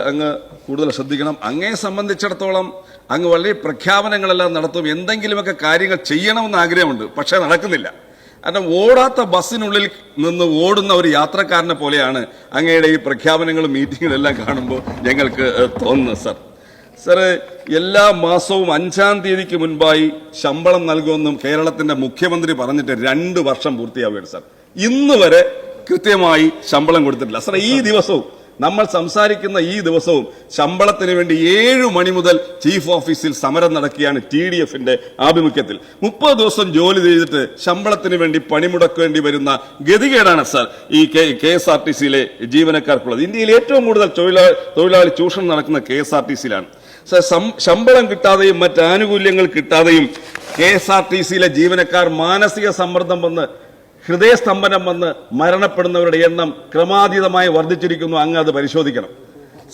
അങ്ങ് കൂടുതൽ ശ്രദ്ധിക്കണം. അങ്ങയെ സംബന്ധിച്ചിടത്തോളം അങ്ങ് വളരെ പ്രഖ്യാപനങ്ങളെല്ലാം നടത്തും. എന്തെങ്കിലുമൊക്കെ കാര്യങ്ങൾ ചെയ്യണമെന്ന് ആഗ്രഹമുണ്ട്. പക്ഷേ നടക്കുന്നില്ല. കാരണം ഓടാത്ത ബസ്സിനുള്ളിൽ നിന്ന് ഓടുന്ന ഒരു യാത്രക്കാരനെ പോലെയാണ് അങ്ങയുടെ ഈ പ്രഖ്യാപനങ്ങളും മീറ്റിങ്ങുകളും എല്ലാം കാണുമ്പോൾ ഞങ്ങൾക്ക് തോന്നുന്നു തോന്നുന്നത് സർ. സാറ് എല്ലാ മാസവും അഞ്ചാം തീയതിക്ക് മുൻപായി ശമ്പളം നൽകുമെന്നും കേരളത്തിന്റെ മുഖ്യമന്ത്രി പറഞ്ഞിട്ട് രണ്ട് വർഷം പൂർത്തിയാവുകയാണ് സാർ. ഇന്ന് വരെ കൃത്യമായി ശമ്പളം കൊടുത്തിട്ടില്ല. സാർ ഈ ദിവസവും നമ്മൾ സംസാരിക്കുന്ന ഈ ദിവസവും ശമ്പളത്തിന് വേണ്ടി ഏഴു മണി മുതൽ ചീഫ് ഓഫീസിൽ സമരം നടക്കുകയാണ് ടി ഡി എഫിന്റെ ആഭിമുഖ്യത്തിൽ. മുപ്പത് ദിവസം ജോലി ചെയ്തിട്ട് ശമ്പളത്തിന് വേണ്ടി പണിമുടക്കേണ്ടി വരുന്ന ഗതികേടാണ് സാർ ഈ കെ എസ് ആർ ടി സിയിലെ ജീവനക്കാർക്കുള്ളത്. ഇന്ത്യയിൽ ഏറ്റവും കൂടുതൽ തൊഴിലാളി ചൂഷണം നടക്കുന്ന കെ എസ് ആർ ടി സിയിലാണ്. ശമ്പളം കിട്ടാതെയും മറ്റ് ആനുകൂല്യങ്ങൾ കിട്ടാതെയും കെ എസ് ആർ ടി സിയിലെ ജീവനക്കാർ മാനസിക സമ്മർദ്ദം വന്ന് ഹൃദയസ്തംഭനം വന്ന് മരണപ്പെടുന്നവരുടെ എണ്ണം ക്രമാതീതമായി വർദ്ധിച്ചിരിക്കുന്നു. അങ്ങ് അത് പരിശോധിക്കണം.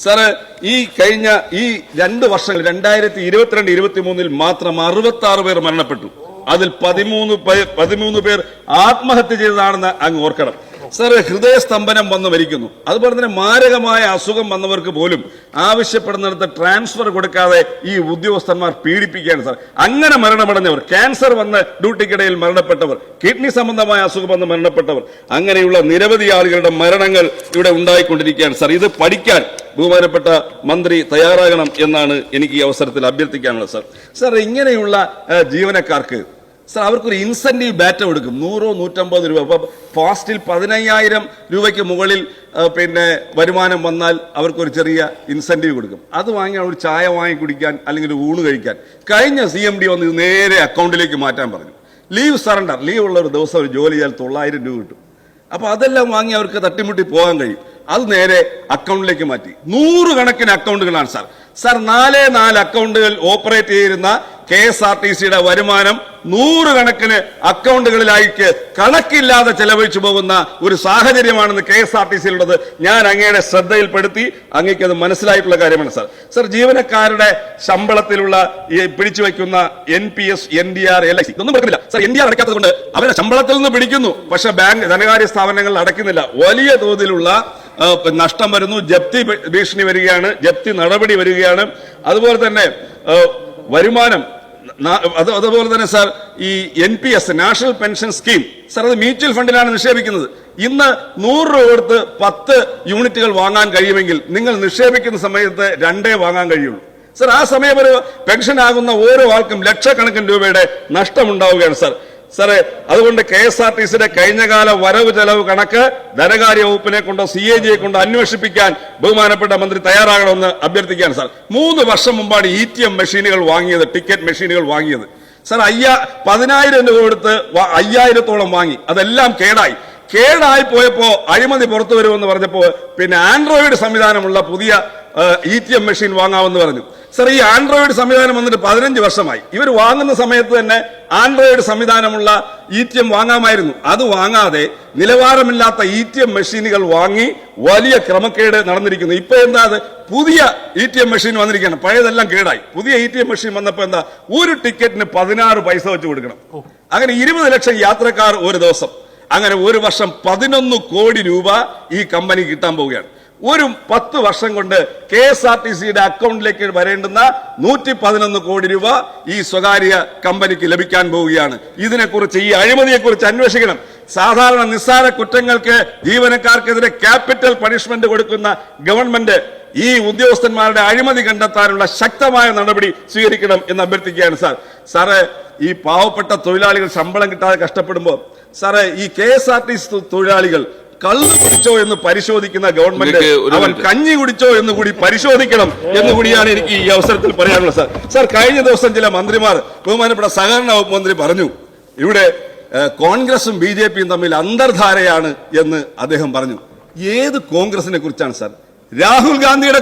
സാറ് ഈ കഴിഞ്ഞ ഈ രണ്ട് വർഷങ്ങൾ രണ്ടായിരത്തി ഇരുപത്തിരണ്ട് ഇരുപത്തി മൂന്നിൽ മാത്രം അറുപത്തി ആറ് പേർ മരണപ്പെട്ടു. അതിൽ പതിമൂന്ന് പേ- പതിമൂന്ന് പേർ ആത്മഹത്യ ചെയ്തതാണെന്ന് അങ്ങ് ഓർക്കണം. സാർ ഹൃദയസ്തംഭനം വന്ന് മരിക്കുന്നു. അതുപോലെ തന്നെ മാരകമായ അസുഖം വന്നവർക്ക് പോലും ആവശ്യപ്പെടുന്നിടത്ത് ട്രാൻസ്ഫർ കൊടുക്കാതെ ഈ ഉദ്യോഗസ്ഥന്മാർ പീഡിപ്പിക്കുകയാണ് സാർ. അങ്ങനെ മരണമടഞ്ഞവർ ക്യാൻസർ വന്ന് ഡ്യൂട്ടിക്കിടയിൽ മരണപ്പെട്ടവർ കിഡ്നി സംബന്ധമായ അസുഖം വന്ന് മരണപ്പെട്ടവർ അങ്ങനെയുള്ള നിരവധി ആളുകളുടെ മരണങ്ങൾ ഇവിടെ ഉണ്ടായിക്കൊണ്ടിരിക്കുകയാണ് സാർ. ഇത് പഠിക്കാൻ ബഹുമാനപ്പെട്ട മന്ത്രി തയ്യാറാകണം എന്നാണ് എനിക്ക് ഈ അവസരത്തിൽ അഭ്യർത്ഥിക്കാനുള്ളത് സാർ. സാർ ഇങ്ങനെയുള്ള ജീവനക്കാർക്ക് സാർ അവർക്കൊരു ഇൻസെന്റീവ് ബാറ്റ കൊടുക്കും. നൂറോ നൂറ്റമ്പത് രൂപ. അപ്പൊ ഫാസ്റ്റിൽ പതിനയ്യായിരം രൂപയ്ക്ക് മുകളിൽ പിന്നെ വരുമാനം വന്നാൽ അവർക്കൊരു ചെറിയ ഇൻസെന്റീവ് കൊടുക്കും. അത് വാങ്ങി ഒരു ചായ വാങ്ങി കുടിക്കാൻ അല്ലെങ്കിൽ ഒരു ഊണ് കഴിക്കാൻ. കഴിഞ്ഞ സി എം ഡി വന്ന് നേരെ അക്കൗണ്ടിലേക്ക് മാറ്റാൻ പറഞ്ഞു. ലീവ് സറണ്ടർ ലീവ് ഉള്ള ഒരു ദിവസം ഒരു ജോലി ചെയ്താൽ തൊള്ളായിരം രൂപ കിട്ടും. അപ്പൊ അതെല്ലാം വാങ്ങി അവർക്ക് തട്ടിമുട്ടി പോകാൻ കഴിയും. അത് നേരെ അക്കൗണ്ടിലേക്ക് മാറ്റി. നൂറുകണക്കിന് അക്കൗണ്ടുകളാണ് സാർ. സാർ നാലേ നാല് അക്കൗണ്ടുകൾ ഓപ്പറേറ്റ് ചെയ്യുന്ന കെ എസ് ആർ ടി സിയുടെ വരുമാനം നൂറുകണക്കിന് അക്കൗണ്ടുകളിലേക്ക് കണക്കില്ലാതെ ചെലവഴിച്ചു പോകുന്ന ഒരു സാഹചര്യമാണെന്ന് കെ എസ് ആർ ടി സിയിലുള്ളത് ഞാൻ അങ്ങയുടെ ശ്രദ്ധയിൽപ്പെടുത്തി അങ്ങേക്ക് അത് മനസ്സിലായിട്ടുള്ള കാര്യമാണ് സാർ. സർ ജീവനക്കാരുടെ ശമ്പളത്തിലുള്ള ഈ പിടിച്ചു വയ്ക്കുന്ന N P S N D R L I C ഇതൊന്നും കൊടുക്കുന്നില്ല സാർ എൻ ഡി ആർ അടയ്ക്കാത്തത് കൊണ്ട് അവരുടെ ശമ്പളത്തിൽ നിന്ന് പിടിക്കുന്നു. പക്ഷെ ബാങ്ക് ധനകാര്യ സ്ഥാപനങ്ങൾ അടയ്ക്കുന്നില്ല. വലിയ തോതിലുള്ള നഷ്ടം വരുന്നു. ജപ്തി ഭീഷണി വരികയാണ്. ജപ്തി നടപടി വരികയാണ്. അതുപോലെ തന്നെ വരുമാനം അത് അതുപോലെ തന്നെ സാർ ഈ N P S national pension scheme sir അത് മ്യൂച്വൽ ഫണ്ടിലാണ് നിക്ഷേപിക്കുന്നത്. ഇന്ന് നൂറ് രൂപ കൊടുത്ത് പത്ത് യൂണിറ്റുകൾ വാങ്ങാൻ കഴിയുമെങ്കിൽ നിങ്ങൾ നിക്ഷേപിക്കുന്ന സമയത്ത് രണ്ടേ വാങ്ങാൻ കഴിയുള്ളൂ. സാർ ആ സമയം ഒരു പെൻഷൻ ആകുന്ന ഓരോ ആൾക്കും ലക്ഷക്കണക്കിന് രൂപയുടെ നഷ്ടമുണ്ടാവുകയാണ് സാർ. സാറേ അതുകൊണ്ട് കെ എസ് ആർ ടി സിയുടെ കഴിഞ്ഞകാല വരവ് ചെലവ് കണക്ക് ധനകാര്യ വകുപ്പിനെ കൊണ്ടോ സി എ ജിയെ കൊണ്ടോ അന്വേഷിപ്പിക്കാൻ ബഹുമാനപ്പെട്ട മന്ത്രി തയ്യാറാകണമെന്ന് അഭ്യർത്ഥിക്കാൻ സാർ. മൂന്ന് വർഷം മുമ്പാണ് ഇ ടി എം മെഷീനുകൾ വാങ്ങിയത് ടിക്കറ്റ് മെഷീനുകൾ വാങ്ങിയത്. സാർ അയ്യാ പതിനായിരം രൂപ കൊടുത്ത് അയ്യായിരത്തോളം വാങ്ങി. അതെല്ലാം കേടായി. കേടായി പോയപ്പോ അഴിമതി പുറത്തു വരുമെന്ന് പറഞ്ഞപ്പോ പിന്നെ ആൻഡ്രോയിഡ് സംവിധാനമുള്ള പുതിയ ഇ ടി എം മെഷീൻ വാങ്ങാമെന്ന് പറഞ്ഞു. സർ ഈ ആൻഡ്രോയിഡ് സംവിധാനം വന്നിട്ട് പതിനഞ്ച് വർഷമായി. ഇവർ വാങ്ങുന്ന സമയത്ത് തന്നെ ആൻഡ്രോയിഡ് സംവിധാനമുള്ള ഇ ടി എം വാങ്ങാമായിരുന്നു. അത് വാങ്ങാതെ നിലവാരമില്ലാത്ത ഇ ടി എം മെഷീനുകൾ വാങ്ങി വലിയ ക്രമക്കേട് നടന്നിരിക്കുന്നു. ഇപ്പൊ എന്താ അത്? പുതിയ ഇ ടി എം മെഷീൻ വന്നിരിക്കുകയാണ്. പഴയതെല്ലാം കേടായി. പുതിയ ഇ ടി എം മെഷീൻ വന്നപ്പോ എന്താ? ഒരു ടിക്കറ്റിന് പതിനാറ് പൈസ വെച്ച് കൊടുക്കണം. അങ്ങനെ ഇരുപത് ലക്ഷം യാത്രക്കാർ ഒരു ദിവസം. അങ്ങനെ ഒരു വർഷം പതിനൊന്ന് കോടി രൂപ ഈ കമ്പനി കിട്ടാൻ പോവുകയാണ്. ഒരു പത്ത് വർഷം കൊണ്ട് കെ എസ് ആർ ടി സിയുടെ അക്കൗണ്ടിലേക്ക് വരേണ്ടുന്ന നൂറ്റി പതിനൊന്ന് കോടി രൂപ ഈ സ്വകാര്യ കമ്പനിക്ക് ലഭിക്കാൻ പോവുകയാണ്. ഇതിനെക്കുറിച്ച് ഈ അഴിമതിയെക്കുറിച്ച് അന്വേഷിക്കണം. സാധാരണ നിസ്സാര കുറ്റങ്ങൾക്ക് ജീവനക്കാർക്കെതിരെ ക്യാപിറ്റൽ പണിഷ്മെന്റ് കൊടുക്കുന്ന ഗവൺമെന്റ് ഈ ഉദ്യോഗസ്ഥന്മാരുടെ അഴിമതി കണ്ടെത്താനുള്ള ശക്തമായ നടപടി സ്വീകരിക്കണം എന്ന് അഭ്യർത്ഥിക്കുകയാണ് സാർ. സാറ് ഈ പാവപ്പെട്ട തൊഴിലാളികൾ ശമ്പളം കിട്ടാതെ കഷ്ടപ്പെടുമ്പോൾ സാറേ ഈ K S R T C തൊഴിലാളികൾ കള്ളു കുടിച്ചോ എന്ന് പരിശോധിക്കുന്ന ഗവൺമെന്റ് അവൻ കഞ്ഞി കുടിച്ചോ എന്ന് കൂടി പരിശോധിക്കണം എന്ന് കൂടിയാണ് എനിക്ക് ഈ അവസരത്തിൽ പറയാനുള്ളത് സാർ. സാർ കഴിഞ്ഞ ദിവസം ചില മന്ത്രിമാർ ബഹുമാനപ്പെട്ട സഹകരണ വകുപ്പ് മന്ത്രി പറഞ്ഞു ഇവിടെ കോൺഗ്രസും ബി ജെ പിയും തമ്മിൽ അന്തർധാരയാണ് എന്ന് അദ്ദേഹം പറഞ്ഞു. ഏത് കോൺഗ്രസിനെ കുറിച്ചാണ് സാർ? രാഹുൽ ഗാന്ധിയുടെ